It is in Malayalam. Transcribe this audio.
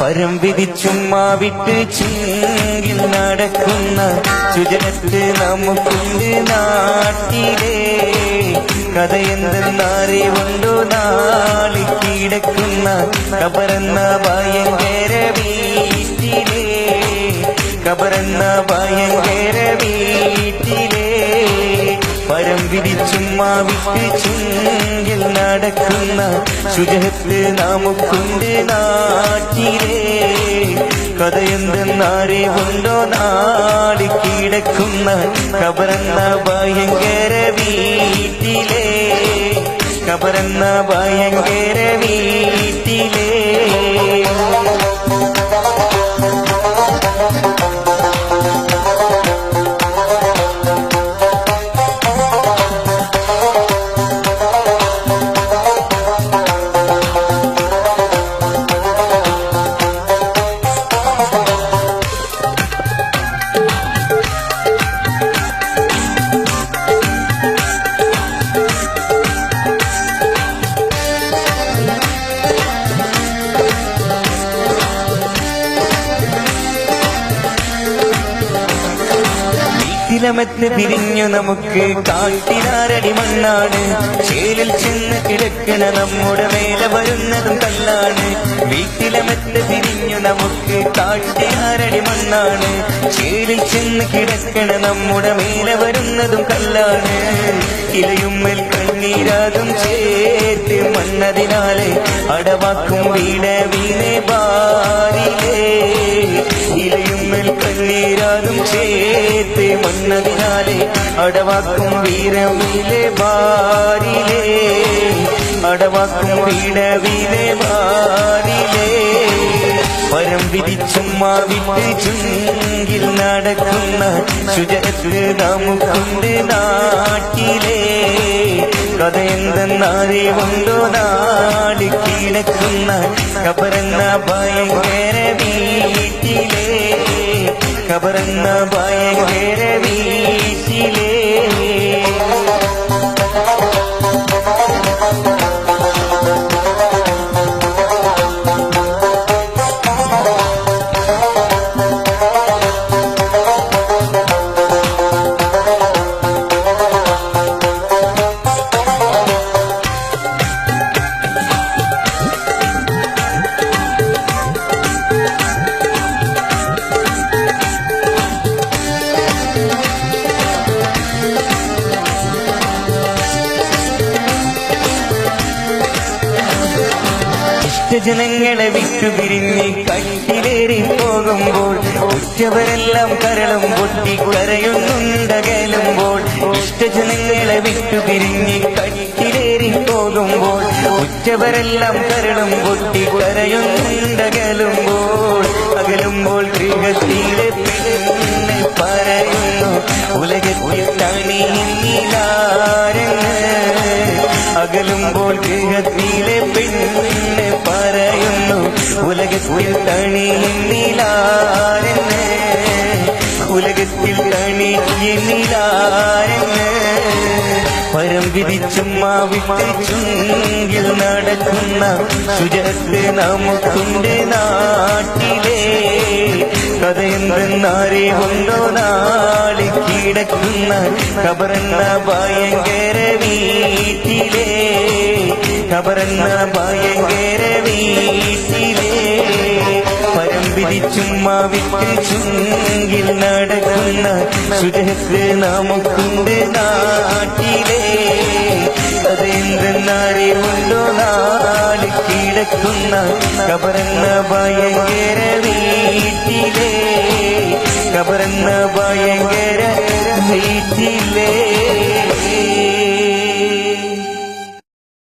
പരം വിധിച്ചുമ്മാ വിട്ട് ചിങ്കിൽ നടക്കുന്ന ചുജനത്ത് നമുക്കുണ്ട് നാട്ടിലെ. കഥയെന്തെന്നറിവുണ്ടോ നാളി കിടക്കുന്ന കബറന്ന ഭയങ്കര വീട്ടിലെ. കബറന്ന ഭയ പരം വിരിച്ചുമ്മാ വിട്ട് ചിങ്കിൽ നടക്കുന്ന ശുചിത്വ നമുക്കുണ്ട് നാട്ടിലേ. കഥയെന്തെന്നാരെ ഉണ്ടോ നാടി കിടക്കുന്ന കബറന്ന ഭയങ്കര വീട്ടിലേ. കബറന്ന ഭയങ്കര വീട്ടിലെ. വീട്ടിലമത്ത് പിരിഞ്ഞു നമുക്ക് കാട്ടിനാരടി മണ്ണാണ്. ചേലിൽ ചെന്ന് കിടക്കണ നമ്മുടെ മേലെ വരുന്നതും കല്ലാണ്. വീട്ടിലമത്ത് പിരിഞ്ഞു നമുക്ക് കാട്ടിനാരടി മണ്ണാണ്. ചേലിൽ ചെന്ന് കിടക്കണ നമ്മുടെ മേലെ വരുന്നതും കല്ലാണ്. ഇലയുമ്മൽ കണ്ണീരാകും ചേർത്ത് മണ്ണതിനാലെ. അടവാക്കും വീണ വീണേ ബാരിലേ. ഇലയുമ്മൽ കണ്ണീരാലും ചേർത്ത് മണ്ണതിനാലെ അടവാക്കും വീരവിലെ ബാരിലേ അടവാക്കും വീടവിലെ ബാരിലേ പരം വിധിച്ചുമ്മാ വിട്ട് ചുങ്കിൽ നടക്കുന്ന ശുചിത്വ നമുക്കുണ്ട് നാട്ടിലേ. കഥ എന്തെന്നറിവുണ്ടോ നാട് കിടക്കുന്ന കബരന്ന ഭയങ്കര വീട്ടിലെ കബറന്ന ഇഷ്ടജനങ്ങളെ വിട്ടുപിരിഞ്ഞ് കട്ടിലേറി പോകുമ്പോൾ ഉറ്റവരെല്ലാം കരളും പൊട്ടി കരയുന്നുണ്ടകലുമ്പോൾ വിറ്റു വിട്ടുപിരിഞ്ഞ് കട്ടിലേറി പോകുമ്പോൾ ഉറ്റവരെല്ലാം കരളും പൊട്ടി കരയുന്നുണ്ടകലുമ്പോൾ അകലുമ്പോൾ. ഗൃഹത്തിലെ പറയുന്നു ഉലകത്തിൽ തണിയില്ലാരെന്ന് അകലുമ്പോൾ ഗൃഹത്തിലെ പെണ്ണ് പറയുന്നു. ഉലകത്തിൽ തണി ഉലകത്തിൽ തണിയില്ലാരെന്ന് പരം വിധിച്ചുമ്മാ വിട്ട് ചുങ്കിൽ നടക്കുന്ന സുജത്ത് നമുക്കുണ്ട് നാട്ടിലെ. കഥയെന്തെന്നാരെ എന്തെന്നറിവുണ്ടോ നാളി കിടക്കുന്ന കബറന്ന ഭയങ്കര വീട്ടിലെ. കബറന്ന ഭയങ്കര വീട്ടിലെ. പരം വിധിച്ചുമ്മാ വിട്ട് ചുങ്കിൽ നടക്കുന്ന ശുചിത്വ നമുക്കുണ്ട് നാട്ടിലെ. അതെന്തെന്നറിവുണ്ടോ നാട് കിടക്കുന്ന കബറന്ന ഭയങ്കര വീട്ടിലേ. കബറന്ന